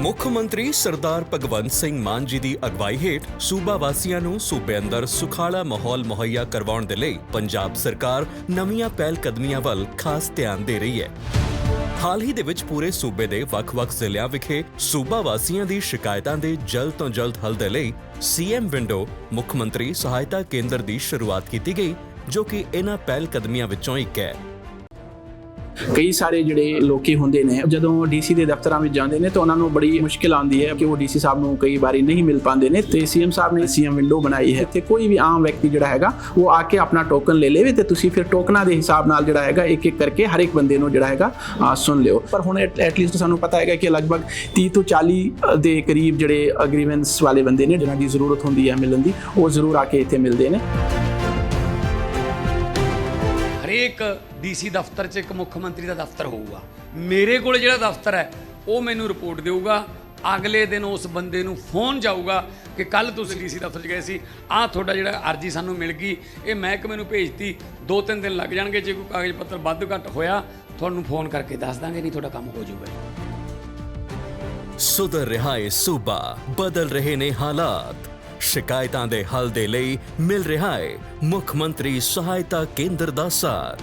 ਮੁੱਖ ਮੰਤਰੀ ਸਰਦਾਰ ਭਗਵੰਤ ਸਿੰਘ ਮਾਨ ਜੀ ਦੀ ਅਗਵਾਈ ਹੇਠ ਸੂਬਾ ਵਾਸੀਆਂ ਨੂੰ ਸੂਬੇ ਅੰਦਰ ਸੁਖਾਲਾ ਮਾਹੌਲ ਮੁਹੱਈਆ ਕਰਵਾਉਣ ਦੇ ਲਈ ਪੰਜਾਬ ਸਰਕਾਰ ਨਵੀਆਂ ਪਹਿਲ ਕਦਮੀਆਂ ਵੱਲ ਖਾਸ ਧਿਆਨ ਦੇ ਰਹੀ ਹੈ। ਹਾਲ ਹੀ ਦੇ ਵਿੱਚ ਪੂਰੇ ਸੂਬੇ ਦੇ ਵੱਖ-ਵੱਖ ਜ਼ਿਲ੍ਹਿਆਂ ਵਿਖੇ ਸੂਬਾ ਵਾਸੀਆਂ ਦੀ ਸ਼ਿਕਾਇਤਾਂ ਦੇ ਜਲਦ ਤੋਂ ਜਲਦ ਹੱਲ ਦੇ ਲਈ ਸੀਐਮ ਵਿੰਡੋ ਮੁੱਖ ਮੰਤਰੀ ਸਹਾਇਤਾ ਕੇਂਦਰ ਦੀ ਸ਼ੁਰੂਆਤ ਕੀਤੀ ਗਈ, ਜੋ ਕਿ ਇਹਨਾਂ ਪਹਿਲ ਕਦਮੀਆਂ ਵਿੱਚੋਂ ਇੱਕ ਹੈ। ਕਈ ਸਾਰੇ ਜਿਹੜੇ ਲੋਕੀ ਹੁੰਦੇ ਨੇ, ਜਦੋਂ ਡੀਸੀ ਦੇ ਦਫ਼ਤਰਾਂ ਵਿੱਚ ਜਾਂਦੇ ਨੇ ਤਾਂ ਉਹਨਾਂ ਨੂੰ ਬੜੀ ਮੁਸ਼ਕਿਲ ਆਉਂਦੀ ਹੈ ਕਿ ਉਹ ਡੀਸੀ ਸਾਹਿਬ ਨੂੰ ਕਈ ਵਾਰੀ ਨਹੀਂ ਮਿਲ ਪਾਉਂਦੇ ਨੇ ਤੇ ਸੀਐਮ ਸਾਹਿਬ ਨੇ ਸੀਐਮ ਵਿੰਡੋ ਬਣਾਈ ਹੈ। ਤੇ ਕੋਈ ਵੀ ਆਮ ਵਿਅਕਤੀ ਜਿਹੜਾ ਹੈਗਾ, ਉਹ ਆ ਕੇ ਆਪਣਾ ਟੋਕਨ ਲੈ ਲੇਵੇ ਤੇ ਤੁਸੀਂ ਫਿਰ ਟੋਕਨਾਂ ਦੇ ਹਿਸਾਬ ਨਾਲ ਜਿਹੜਾ ਹੈਗਾ ਇੱਕ ਇੱਕ ਕਰਕੇ ਹਰ ਇੱਕ ਬੰਦੇ ਨੂੰ ਜਿਹੜਾ ਹੈਗਾ ਸੁਣ ਲਿਓ। ਪਰ ਹੁਣ ਐਟਲੀਸਟ ਸਾਨੂੰ ਪਤਾ ਹੈਗਾ ਕਿ ਲਗਭਗ 30 ਤੋਂ 40 ਦੇ ਕਰੀਬ ਜਿਹੜੇ ਅਗਰੀਮੈਂਟਸ ਵਾਲੇ ਬੰਦੇ ਨੇ, ਜਿਨ੍ਹਾਂ ਦੀ ਜ਼ਰੂਰਤ ਹੁੰਦੀ ਹੈ ਮਿਲਣ ਦੀ, ਉਹ ਜ਼ਰੂਰ ਆ ਕੇ ਇੱਥੇ ਮਿਲਦੇ ਨੇ। ਹਰੇਕ ਡੀਸੀ ਦਫ਼ਤਰ 'ਚ ਇੱਕ ਮੁੱਖ ਮੰਤਰੀ ਦਾ ਦਫ਼ਤਰ ਹੋਊਗਾ। ਮੇਰੇ ਕੋਲ ਜਿਹੜਾ ਦਫ਼ਤਰ ਹੈ, ਉਹ ਮੈਨੂੰ ਰਿਪੋਰਟ ਦੇਊਗਾ। ਅਗਲੇ ਦਿਨ ਉਸ ਬੰਦੇ ਨੂੰ ਫੋਨ ਜਾਊਗਾ ਕਿ ਕੱਲ ਤੁਸੀਂ ਡੀਸੀ ਦਫ਼ਤਰ 'ਚ ਗਏ ਸੀ। ਆਹ ਤੁਹਾਡਾ ਜਿਹੜਾ ਅਰਜੀ ਸਾਨੂੰ ਮਿਲ ਗਈ, ਇਹ ਮਹਿਕਮੇ ਨੂੰ ਭੇਜਤੀ। ਦੋ ਤਿੰਨ ਦਿਨ ਲੱਗ ਜਾਣਗੇ, ਜੇ ਕੋਈ ਕਾਗਜ਼ ਪੱਤਰ ਵੱਧ ਘੱਟ ਹੋਇਆ, ਤੁਹਾਨੂੰ ਫੋਨ ਕਰਕੇ ਦੱਸ ਦਾਂਗੇ, ਨਹੀਂ ਤੁਹਾਡਾ ਕੰਮ ਹੋ ਜਾਊਗਾ। ਸੁਧਰ ਰਿਹਾ ਏ ਸੂਬਾ, ਬਦਲ ਰਹੇ ਨੇ ਹਾਲਾਤ। ਸ਼ਿਕਾਇਤਾਂ ਦੇ ਹੱਲ ਦੇ ਲਈ ਮਿਲ ਰਿਹਾ ਹੈ ਮੁੱਖ ਮੰਤਰੀ ਸਹਾਇਤਾ ਕੇਂਦਰ ਦਾ ਸਾਥ।